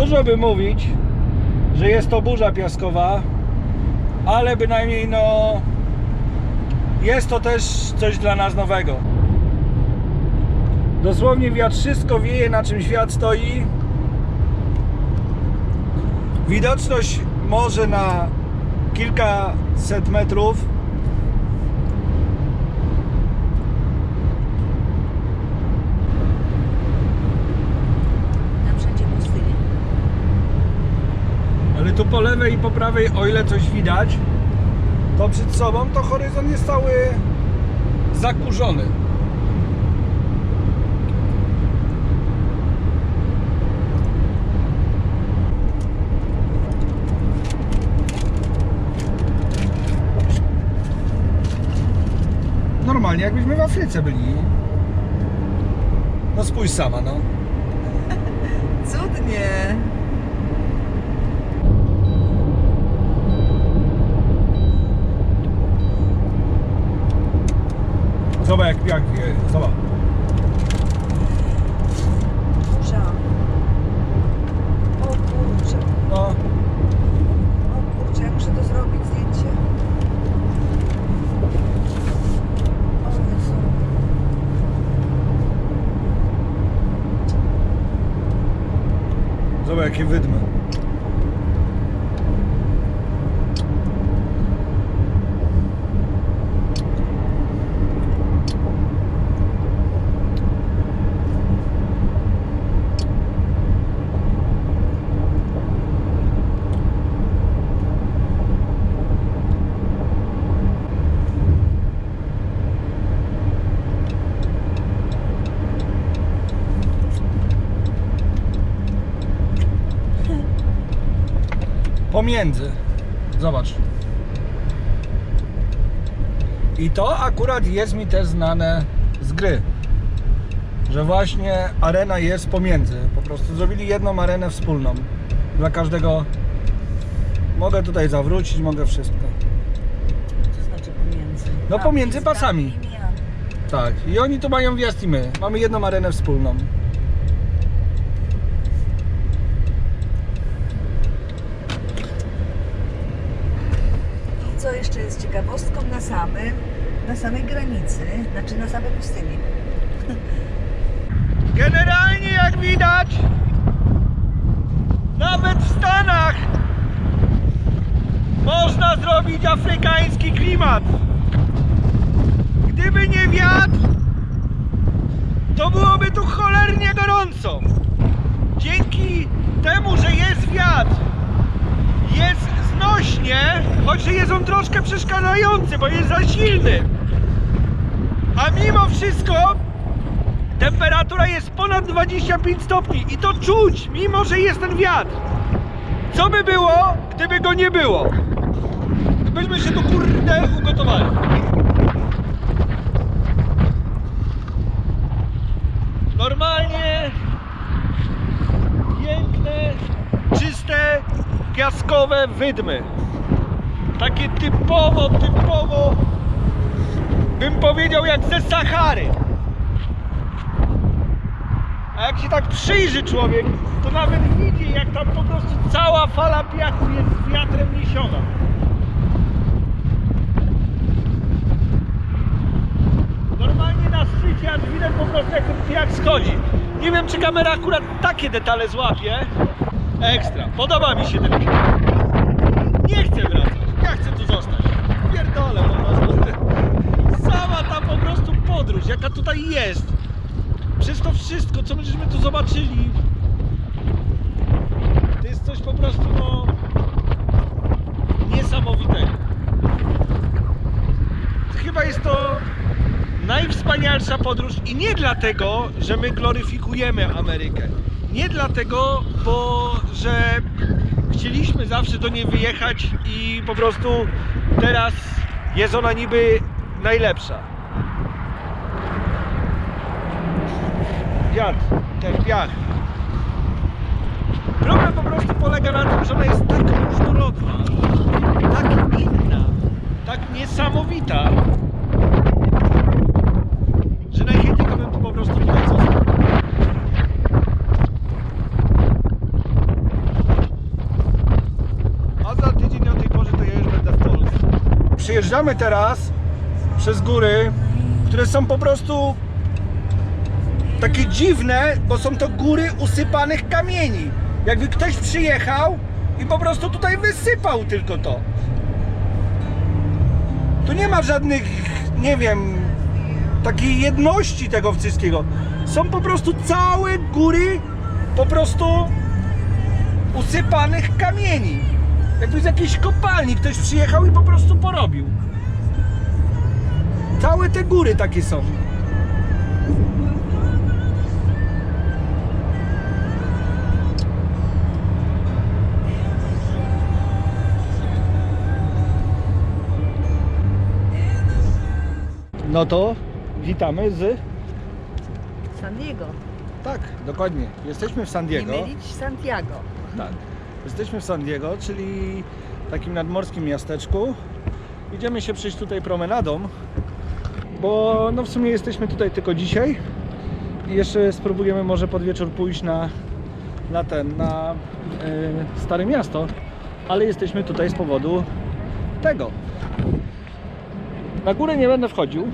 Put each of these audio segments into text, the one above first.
Dużo by mówić, że jest to burza piaskowa, ale bynajmniej no jest to też coś dla nas nowego. Dosłownie wiatr wszystko wieje na czym świat stoi. Widoczność może na kilkaset metrów. Tam wszędzie pustynie. Ale tu po lewej i po prawej, o ile coś widać, to przed sobą to horyzont jest cały zakurzony. Normalnie jakbyśmy w Afryce byli. No spójrz sama, no. Cudnie. Zobacz jak, jak e, zobacz. Burza. O kurczę. No. O kurczę, ja muszę to zrobić zdjęcie. O Jezu. Zobacz jakie wydmy. Pomiędzy. Zobacz. I to akurat jest mi też znane z gry. Że właśnie arena jest pomiędzy. Po prostu zrobili jedną arenę wspólną. Dla każdego. Mogę tutaj zawrócić, mogę wszystko. Co znaczy pomiędzy? No A, pomiędzy pasami. Tak. I oni tu mają wjazd i my. Mamy jedną arenę wspólną. I co jeszcze jest ciekawostką na samym, na samej granicy, znaczy na samej pustyni. Generalnie jak widać, nawet w Stanach można zrobić afrykański klimat. Gdyby nie wiatr, to byłoby tu cholernie gorąco. Dzięki temu, że jest wiatr, jest znośnie, choć jest on troszkę przeszkadzający, bo jest za silny. A mimo wszystko Temperatura jest ponad 25 stopni i to czuć, mimo że jest ten wiatr. Co by było, gdyby go nie było? Byśmy się tu kurde ugotowali. Wydmy. Takie typowo, typowo bym powiedział jak ze Sahary. A jak się tak przyjrzy człowiek, to nawet widzi, jak tam po prostu cała fala piachu jest z wiatrem niesiona. Normalnie na szczycie aż widać po prostu jak ten piach schodzi. Nie wiem, czy kamera akurat takie detale złapie. Ekstra. Podoba mi się ten piach. Nie chcę wracać. Ja chcę tu zostać. Pierdolę po prostu. Sama ta po prostu podróż, jaka tutaj jest przez to wszystko, co myśmy tu zobaczyli, to jest coś po prostu no, niesamowitego. Chyba jest to najwspanialsza podróż i nie dlatego, że my gloryfikujemy Amerykę. Nie dlatego, bo że chcieliśmy zawsze do niej wyjechać i po prostu teraz jest ona niby najlepsza. wiatr, ten piach. Problem po prostu polega na tym, że ona jest tak różnorodna, tak inna, tak niesamowita, że najchętniej to bym tu po prostu tutaj został. Przejeżdżamy teraz przez góry, które są po prostu takie dziwne, bo są to góry usypanych kamieni. Jakby ktoś przyjechał i po prostu tutaj wysypał tylko to. Tu nie ma żadnych, nie wiem, takiej jedności tego wszystkiego. Są po prostu całe góry po prostu usypanych kamieni. Jakby z jakiejś kopalni ktoś przyjechał i po prostu porobił. Całe te góry takie są. No to witamy z. San Diego. Tak, dokładnie. Jesteśmy w San Nie Diego. mylić Santiago. Tak. Jesteśmy w San Diego, czyli takim nadmorskim miasteczku. Idziemy się przejść tutaj promenadą, bo no w sumie jesteśmy tutaj tylko dzisiaj. I jeszcze spróbujemy może pod wieczór pójść na, na ten, na e, Stare Miasto. Ale jesteśmy tutaj z powodu tego. Na górę nie będę wchodził,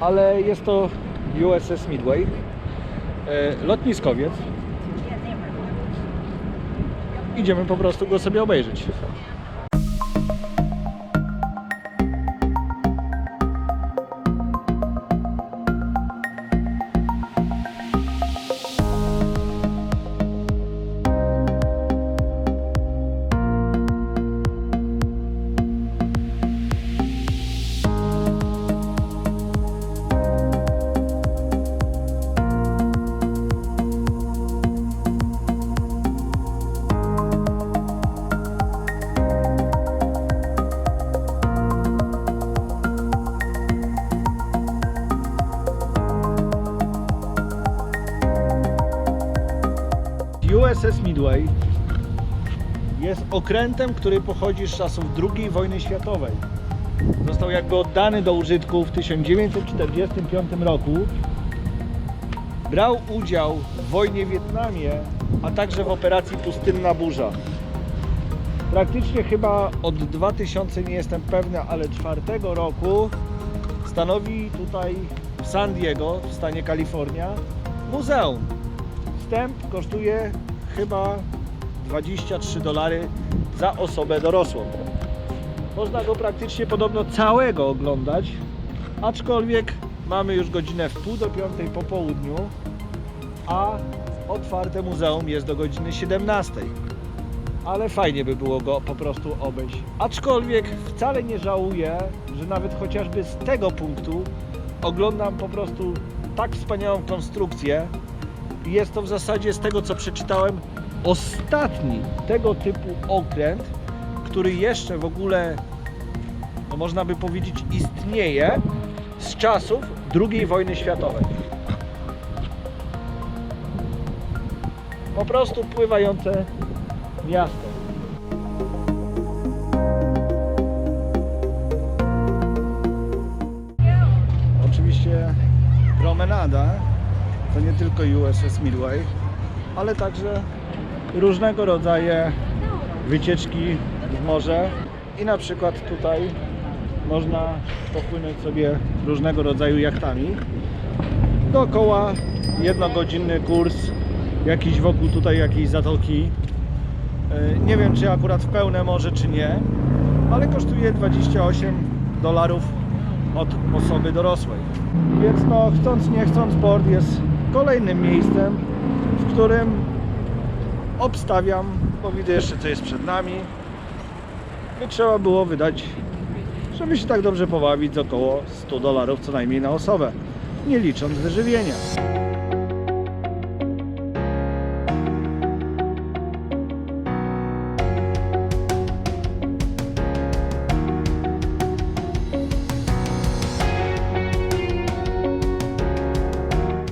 ale jest to USS Midway, e, lotniskowiec. Idziemy po prostu go sobie obejrzeć. Okrętem, który pochodzi z czasów II wojny światowej. Został jakby oddany do użytku w 1945 roku. Brał udział w wojnie w Wietnamie, a także w operacji Pustynna Burza. Praktycznie chyba od 2000, nie jestem pewny, ale czwartego roku stanowi tutaj w San Diego, w stanie Kalifornia, muzeum. Wstęp kosztuje chyba 23 dolary za osobę dorosłą. Można go praktycznie podobno całego oglądać, aczkolwiek mamy już godzinę w pół do piątej po południu, a otwarte muzeum jest do godziny 17. Ale fajnie by było go po prostu obejść. Aczkolwiek wcale nie żałuję, że nawet chociażby z tego punktu oglądam po prostu tak wspaniałą konstrukcję, jest to w zasadzie z tego co przeczytałem ostatni tego typu okręt, który jeszcze w ogóle, no można by powiedzieć, istnieje z czasów II wojny światowej. Po prostu pływające miasto. Oczywiście promenada to nie tylko USS Midway, ale także różnego rodzaju wycieczki w morze i na przykład tutaj można popłynąć sobie różnego rodzaju jachtami. Dookoła jednogodzinny kurs jakiś wokół tutaj jakiejś zatoki. E, Nie wiem czy akurat w pełne morze czy nie, ale kosztuje 28 dolarów od osoby dorosłej. Więc no chcąc nie chcąc port jest kolejnym miejscem, w którym obstawiam, bo widzę jeszcze co jest przed nami, by trzeba było wydać, żeby się tak dobrze pobawić, około 100 dolarów co najmniej na osobę, nie licząc wyżywienia.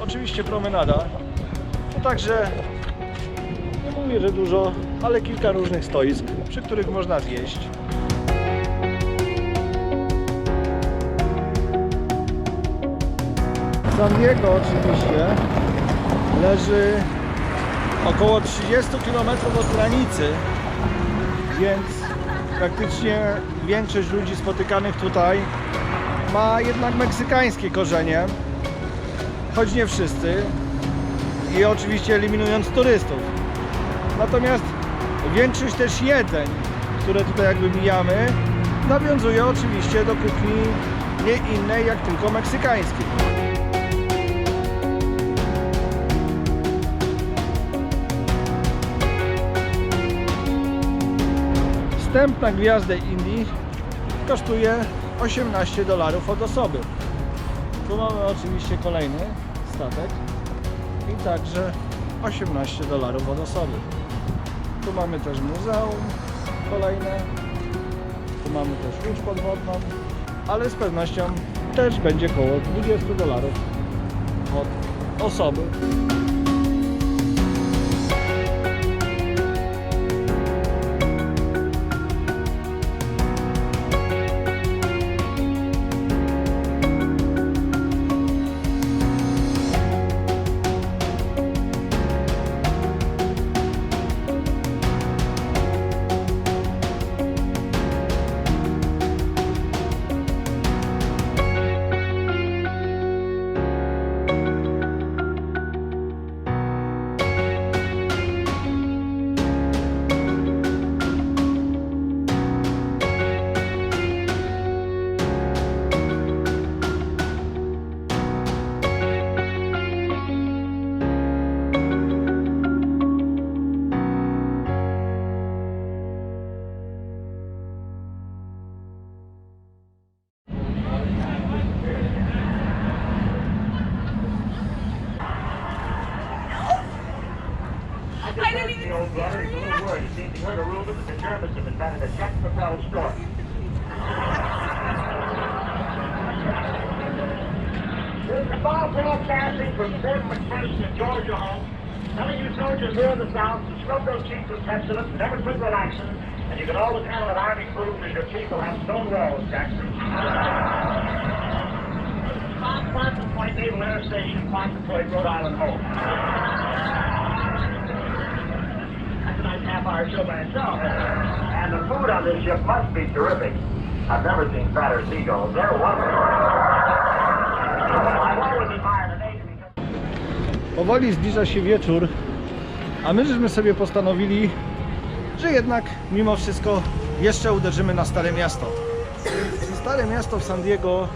Oczywiście promenada, to także mówię, że dużo, ale kilka różnych stoisk, przy których można zjeść. San Diego oczywiście leży około 30 km od granicy, więc praktycznie większość ludzi spotykanych tutaj ma jednak meksykańskie korzenie, choć nie wszyscy i oczywiście eliminując turystów. Natomiast większość też jedzeń, które tutaj jakby mijamy, nawiązuje oczywiście do kuchni nie innej jak tylko meksykańskiej. Wstęp na gwiazdę Indii kosztuje 18 dolarów od osoby. Tu mamy oczywiście kolejny statek i także 18 dolarów od osoby. Tu mamy też muzeum kolejne, tu mamy też łódź podwodną, ale z pewnością też będzie około 20 dolarów od osoby. With Pepsodent, never quit relaxing, and you can always handle an army proof as your chief will have stone walls, Jackson. Bob Franklin Point Naval Air Station, Quantum Point, Rhode Island home. That's a nice half-hour show by itself. And the food on this ship must be terrific. I've never seen fatter seagulls. They're wonderful. Because... Powoli zbliża się wieczór, a my żeśmy sobie postanowili, że jednak mimo wszystko jeszcze uderzymy na Stare Miasto. Stare Miasto w San Diego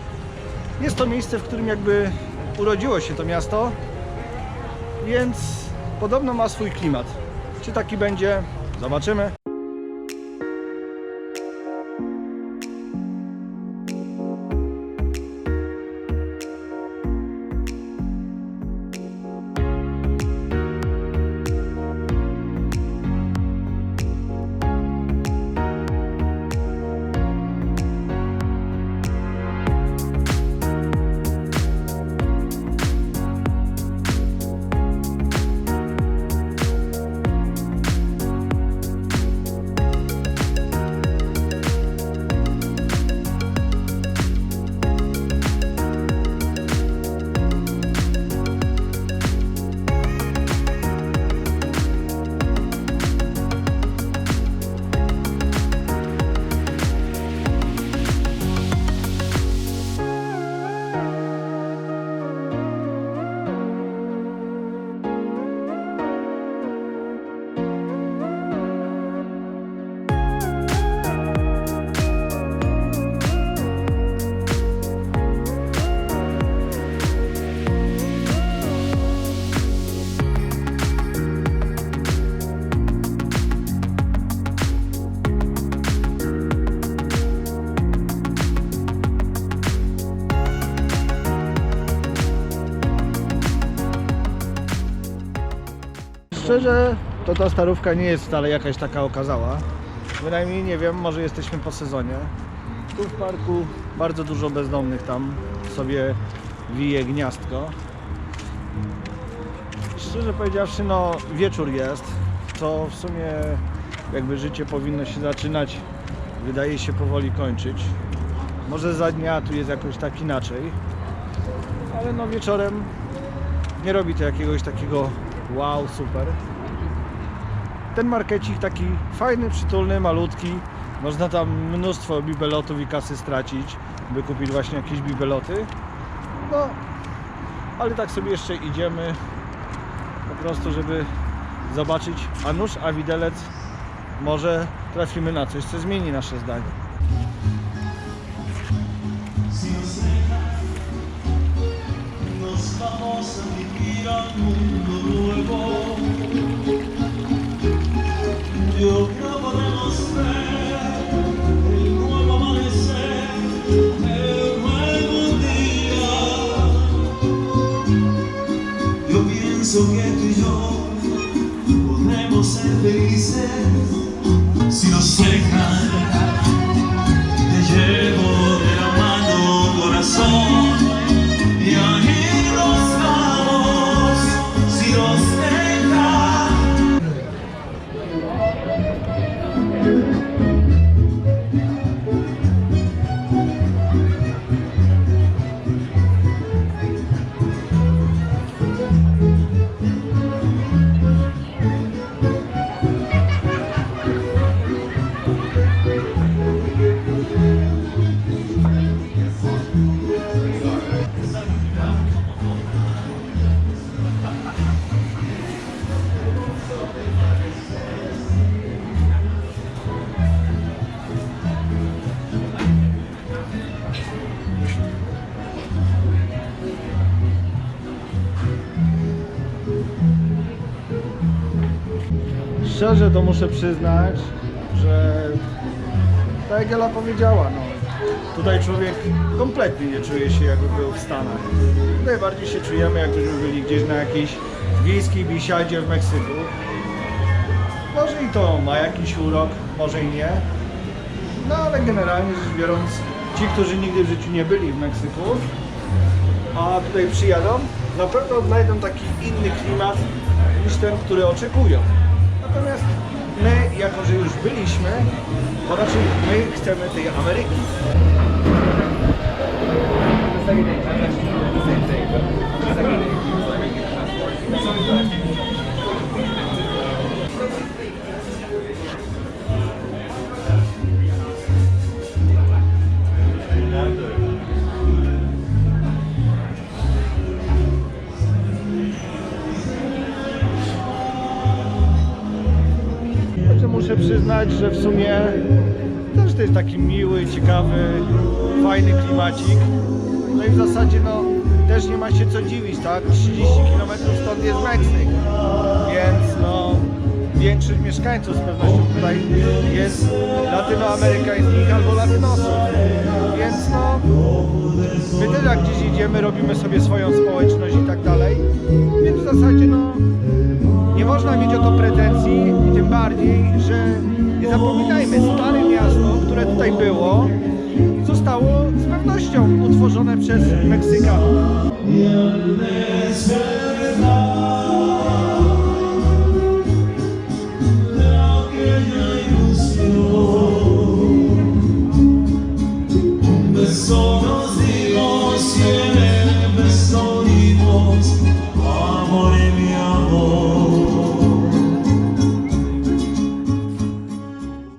jest to miejsce, w którym jakby urodziło się to miasto, więc podobno ma swój klimat. Czy taki będzie? Zobaczymy. Szczerze, to ta starówka nie jest wcale jakaś taka okazała. Bynajmniej nie wiem, może jesteśmy po sezonie. Tu w parku bardzo dużo bezdomnych tam sobie wije gniazdko. Szczerze powiedziawszy, no wieczór jest, co w sumie jakby życie powinno się zaczynać, wydaje się powoli kończyć. Może za dnia tu jest jakoś tak inaczej, ale no wieczorem nie robi to jakiegoś takiego wow, super. Ten markecik taki fajny, przytulny, malutki, Można tam mnóstwo bibelotów i kasy stracić, by kupić właśnie jakieś bibeloty. No, ale tak sobie jeszcze idziemy po prostu, żeby zobaczyć, a nóż, a widelec może trafimy na coś, co zmieni nasze zdanie. Vamos a vivir al mundo nuevo. Yo creo podemos ver el nuevo amanecer, el nuevo día. Yo pienso que tú y yo podemos ser felices si nos dejan. Szczerze to muszę przyznać, że tak jak Ela powiedziała, no, tutaj człowiek kompletnie nie czuje się jakby był w Stanach. Tutaj bardziej się czujemy jakbyśmy byli gdzieś na jakiejś wiejskiej biesiadzie w Meksyku. Może i to ma jakiś urok, może i nie. No ale generalnie rzecz biorąc, ci, którzy nigdy w życiu nie byli w Meksyku, a tutaj przyjadą, na pewno odnajdą taki inny klimat niż ten, który oczekują. Natomiast my, jako że już byliśmy, to raczej my chcemy tej Ameryki. Przyznać, że w sumie też to jest taki miły, ciekawy, fajny klimacik. No i w zasadzie no też nie ma się co dziwić, tak? 30 km stąd jest Meksyk. Więc no większość mieszkańców z pewnością tutaj jest latynoamerykańskich albo latynosów. Więc no my też jak gdzieś idziemy, robimy sobie swoją społeczność i tak dalej. Więc w zasadzie no bardziej, że nie zapominajmy, stare miasto, które tutaj było, zostało z pewnością utworzone przez Meksykanów.